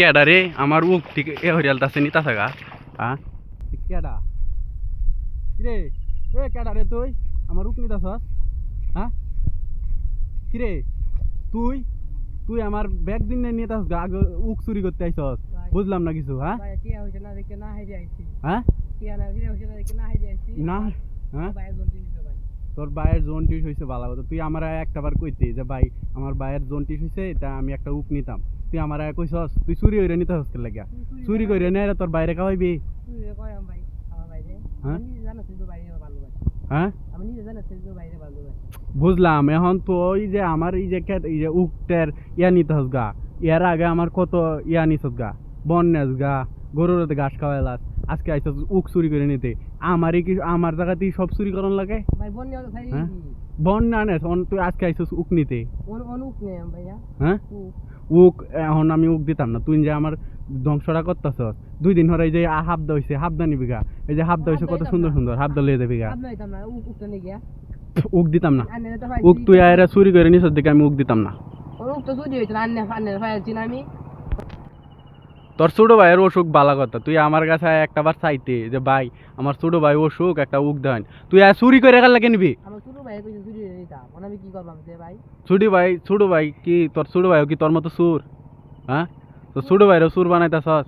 কেডা রে? আমার উক ঠিক এ হরিয়াল তাছে নিতা থাকা হ্যাঁ কেডা? কিরে? এ কেডা রে তুই? আমার উক নিতাছস হ্যাঁ কিরে? তুই? তুই আমার ব্যাগ দিন নিয়ে নিতাস গা? আগে উক চুরি করতে আইছস। বুঝলাম না কিছু হ্যাঁ না না হ্যাঁ না না না না হ্যাঁ তোর বাইয়ের জোন টিস হয়েছে ভালো কথা। তুই আমার একটা বার কইতে যে ভাই আমার বাইয়ের জোন টিস হয়েছে তা আমি একটা উক নিতাম। তুই আমার কইছস তুই চুরি হইরে নিতে হস লাগিয়া। চুরি কইরে নে তোর বাইরে খাওয়াইবি। তুই কয় আম ভাই আমার বাইরে। হ্যাঁ? হ্যাঁ? আমি নিজে জানো তুই তো বাইরে ভালো ভাই বুঝলাম এখন তো ওই যে আমার এই যে এই যে উকটের ইয়া নিতে হস গা। ইয়ার আগে আমার কত ইয়া নিছস গা। বন নেস গা গরুর ঘাস খাওয়াইলাস। আজকে আইসস উক চুরি করে নিতে। আমারই কি আমার জায়গাতেই সব চুরি করন লাগে? হ্যাঁ? বন না অন তুই আজকে আইসস উক নিতে নে হ্যাঁ? উক। এখন আমি উক দিতাম না। তুই যে আমার ধ্বংসটা করতেছ দুই দিন হরে এই যে হাবদা হইছে হাবদা নিবি গা। এই যে হাবদা হইছে কত সুন্দর সুন্দর হাবদা লিয়ে দেবি গা। উক নে দিতাম না। উক তুই আয়রা চুরি করে নিছস দেখে আমি উক দিতাম না। উক তো চুরি হইছে না আনে আনে ভাই আছি আমি। তোর ছোট ভাইয়ের অসুখ বালা কথা। তুই আমার কাছে একটা বার চাইতে যে ভাই আমার ছোট ভাই অসুখ একটা উক দেন। তুই আর চুরি করে গেল লাগে নিবি? ভাই হয়ে ছোট ভাই ছোট ভাই কি তোর ছোট ভাই কি তোর মতো সুর হ্যাঁ? তোর ছোট ভাইরও সুর বানাইতাছস?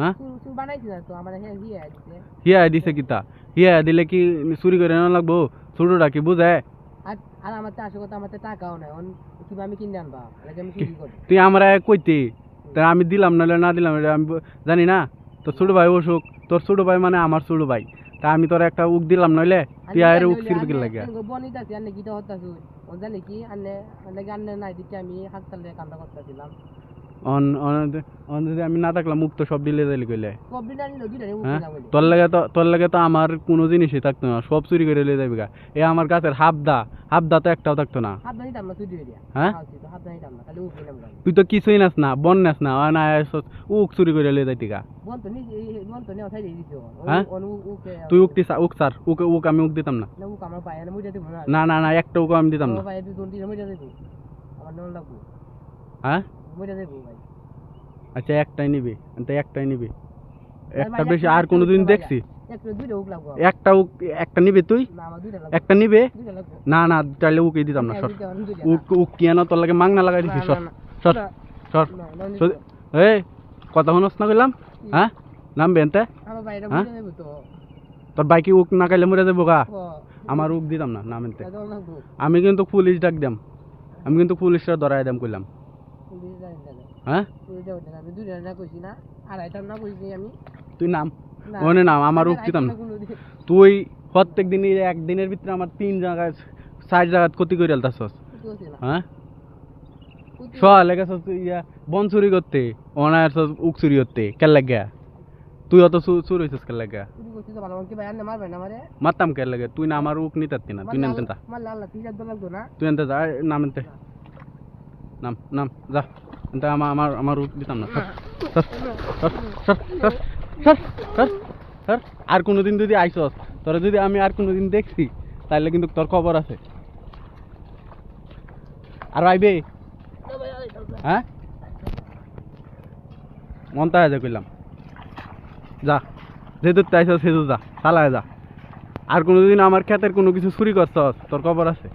হ্যাঁ? চুর চুর বানাইছি না তো আমার হ্যাঁ হিয়া দিছে। হিয়া কিতা হিয়া দিলে কি চুরি করে না লাগবো? ছোটটা কি বুঝে? আর আমার তো আসল কথা আমার তো টাকাও নাই। কিবা আমি কিনে আনবা? তুই আমরা কইতে? তা আমি দিলাম নাহলে না দিলাম এটা আমি জানি না। তোর ছোটো ভাই অসুখ তোর ছোটো ভাই মানে আমার ছোটো ভাই। তা আমি তোর একটা উক দিলাম নইলে তুই আয়ের উক ছিড়বি কি লাগে বনি দাসি আনে গিটা হতাছু ও জানি কি আনে লাগে আনে নাই দিকে আমি হাসপাতালে কান্দা করতেছিলাম। অন অন অন যদি আমি না থাকলাম মুক্ত সব ডিলে দিলে কইলে। হ্যাঁ? তোর লাগে তো তোর লাগে তো আমার কোনো জিনিসই থাকতো না সব চুরি করে লিয়ে যাবি গা। এ আমার গাছের হাবদা হাবদা তো একটাও থাকতো না। হ্যাঁ? তুই তো কিছুই নাস না বন নাস না না উক চুরি করে লিয়ে যাইতি গা। হ্যাঁ? তুই উক উকটি উক স্যার উক উক আমি উক দিতাম না। না না না। একটা উক আমি দিতাম না। হ্যাঁ? ভাই। আচ্ছা একটাই নিবি তো একটাই নিবি। একটা বেশি আর কোনোদিন দেখছি। একটা উক একটা নিবি তুই? একটা নিবে? না না চাইলে উকে দিতাম না সর উক উক কি আনো? তোর লাগে মাংনা লাগাই দিছি সর। সর সর এই কথা শুনস না কইলাম? হ্যাঁ? নামবে এনতে হ্যাঁ? তো। তোর বাইকে উক না খাইলে মরে যাব গা? আমার উক দিতাম না নাম এনতে আমি কিন্তু পুলিশ ডাক দাম আমি কিন্তু পুলিশটা ধরাই দাম কইলাম। হ্যাঁ তুই নাম? ওনে নাম? আমার উক্তিতাম না তুই প্রত্যেক দিন একদিনের ভিতরে আমার তিন জায়গায় চার জায়গায় ক্ষতি করে আলতাছস হ্যাঁ সকাল গেছস ইয়া বন চুরি করতে অনায়ার উক চুরি করতে কেল লাগিয়া তুই অত চুর হইছিস কেল লাগিয়া মারতাম কেল লাগে? তুই না আমার উক নিতে না তুই নামতে তুই নামতে নামতে নাম নাম, যা। এটা আমার আমার আমার রুট দিতাম না। আর কোনো দিন যদি আইসস তোরা যদি আমি আর কোনো দিন দেখছি তাহলে কিন্তু তোর খবর আছে। আর আইবে? হ্যাঁ? মন তাহা যা কইলাম। যা, যে দূর তাইছ সেহেতু যা, চালায় যা। আর কোনো দিন আমার ক্ষেতের কোনো কিছু চুরি করছস, তোর খবর আছে।